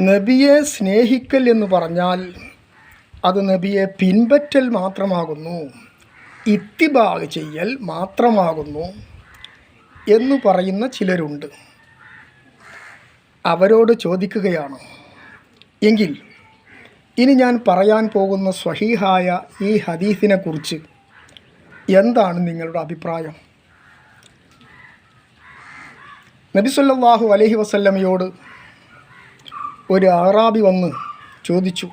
നബിയെ സ്നേഹിക്കൽ എന്ന് പറഞ്ഞാൽ അത് നബിയെ പിൻപറ്റൽ മാത്രമാകുന്നു ഇത്തിബാഗ് ചെയ്യൽ മാത്രമാകുന്നു എന്ന് പറയുന്ന ചിലരുണ്ട്. അവരോട് ചോദിക്കുകയാണ് എങ്കിൽ ഇനി ഞാൻ പറയാൻ പോകുന്ന സ്വഹീഹായ ഈ ഹദീസിനെക്കുറിച്ച് എന്താണ് നിങ്ങളുടെ അഭിപ്രായം? നബി അലഹി അലൈഹി വസല്ലമയോട് ഒരു അറാബി വന്ന് ചോദിച്ചു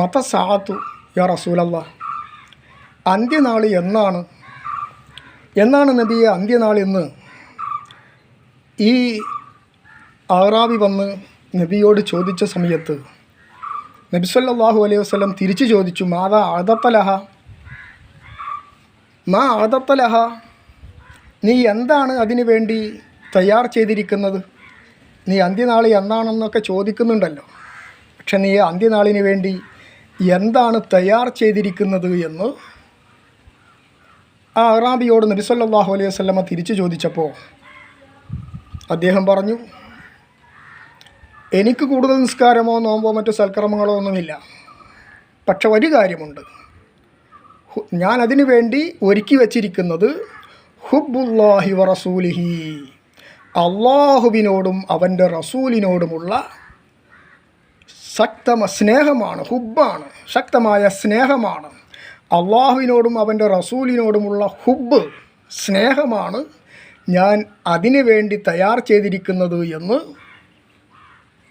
മത സാത്തു യാ റസൂലല്ല അന്ത്യനാൾ എന്നാണ്? എന്നാണ് നബിയെ അന്ത്യനാൾ എന്ന്? ഈ അറാബി വന്ന് നബിയോട് ചോദിച്ച സമയത്ത് നബി സല്ലല്ലാഹു അലൈഹി വസ്ലം തിരിച്ചു ചോദിച്ചു മാതാ ആദത്തലഹ മാ ആദത്തലഹ നീ എന്താണ് അതിനു വേണ്ടി തയ്യാർ ചെയ്തിരിക്കുന്നത്? നീ അന്ത്യനാളി എന്നാണെന്നൊക്കെ ചോദിക്കുന്നുണ്ടല്ലോ. പക്ഷെ നീ അന്ത്യനാളിന് വേണ്ടി എന്താണ് തയ്യാർ ചെയ്തിരിക്കുന്നത് എന്ന് ആ അറാബിയോട് നബി സല്ലല്ലാഹു അലൈഹി വസല്ലമ തിരിച്ചു ചോദിച്ചപ്പോൾ അദ്ദേഹം പറഞ്ഞു എനിക്ക് കൂടുതൽ നിസ്കാരമോ നോമ്പോ മറ്റു സൽക്കർമ്മങ്ങളോ ഒന്നുമില്ല. പക്ഷെ ഒരു കാര്യമുണ്ട്. ഞാൻ അതിനു വേണ്ടി ഒരുക്കി വച്ചിരിക്കുന്നത് ഹുബുല്ലാഹി വ റസൂലിഹി. അള്ളാഹുവിനോടും അവന്റെ റസൂലിനോടുമുള്ള ശക്തമ സ്നേഹമാണ് ഹുബാണ് ശക്തമായ സ്നേഹമാണ്. അള്ളാഹുവിനോടും അവന്റെ റസൂലിനോടുമുള്ള ഹുബ് സ്നേഹമാണ് ഞാൻ അതിനു വേണ്ടി തയ്യാർ ചെയ്തിരിക്കുന്നത് എന്ന്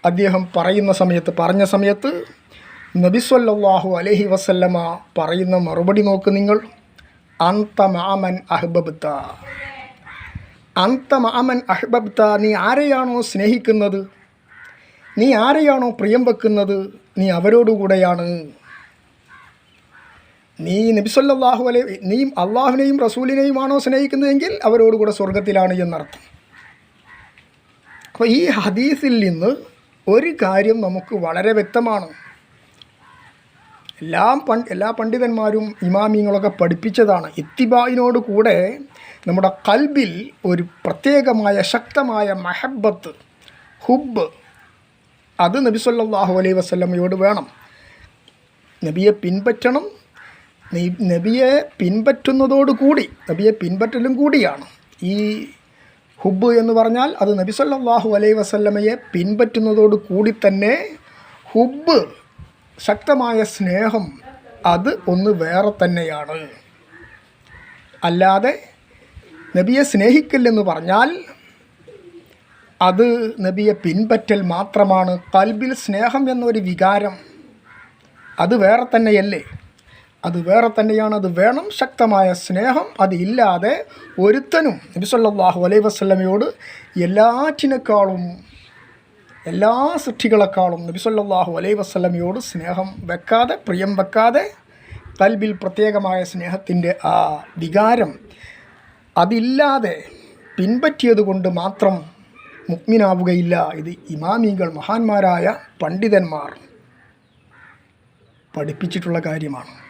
അദ്ദേഹം പറയുന്ന സമയത്ത് പറഞ്ഞ സമയത്ത് നബിസ്വല്ലാഹു അലഹി വസല്ലമ പറയുന്ന മറുപടി നോക്ക് നിങ്ങൾ. അന്തമാമൻ അഹ്ബബ്ത. അന്ത മാമൻ അഹ്ബബ്ത നീ ആരെയാണോ സ്നേഹിക്കുന്നത്? നീ ആരെയാണോ പ്രിയം വെക്കുന്നത്? നീ അവരോടുകൂടെയാണ്. നീ നബിസ്വല്ലാഹു അലൈ നീ അള്ളാഹുവിനെയും റസൂലിനെയുമാണോ സ്നേഹിക്കുന്നതെങ്കിൽ അവരോടുകൂടെ സ്വർഗത്തിലാണ് എന്നർത്ഥം. അപ്പോൾ ഈ ഹദീസിൽ നിന്ന് ഒരു കാര്യം നമുക്ക് വളരെ വ്യക്തമാണ്. എല്ലാം എല്ലാ പണ്ഡിതന്മാരും ഇമാമിങ്ങളൊക്കെ പഠിപ്പിച്ചതാണ്. ഇത്തിബായിനോട് കൂടെ നമ്മുടെ കൽബിൽ ഒരു പ്രത്യേകമായ ശക്തമായ മഹബത്ത് ഹുബ് അത് നബി സല്ലാഹു അലൈഹി വസല്ലമയോട് വേണം. നബിയെ പിൻപറ്റണം. നബിയെ നബിയെ പിൻപറ്റുന്നതോടുകൂടി നബിയെ പിൻപറ്റലും കൂടിയാണ്. ഈ ഹുബ് എന്ന് പറഞ്ഞാൽ അത് നബി സല്ലാഹു അലൈഹി വസല്ലമയെ പിൻപറ്റുന്നതോട് കൂടി തന്നെ ഹുബ് ശക്തമായ സ്നേഹം അത് ഒന്ന് വേറെ തന്നെയാണ്. അല്ലാതെ നബിയെ സ്നേഹിക്കില്ലെന്ന് പറഞ്ഞാൽ അത് നബിയെ പിൻപറ്റൽ മാത്രമാണ്. കൽബിൽ സ്നേഹം എന്നൊരു വികാരം അത് വേറെ തന്നെയല്ലേ? അത് വേറെ തന്നെയാണ്. അത് വേണം ശക്തമായ സ്നേഹം. അത് ഇല്ലാതെ ഒരുത്തനും നബി സല്ലല്ലാഹു അലൈഹി വസല്ലമയോട് എല്ലാറ്റിനേക്കാളും എല്ലാ സൃഷ്ടികളെക്കാളും നബി സല്ലല്ലാഹു അലൈഹി വസല്ലമയോട് സ്നേഹം വെക്കാതെ പ്രിയം വെക്കാതെ കൽബിൽ പ്രത്യേകമായ സ്നേഹത്തിന്റെ ആ വികാരം അതില്ലാതെ പിൻപറ്റിയത് കൊണ്ട് മാത്രം മുക്മിനാവുകയില്ല ഇത് ഇമാമികൾ മഹാന്മാരായ പണ്ഡിതന്മാർ പഠിപ്പിച്ചിട്ടുള്ള കാര്യമാണ്.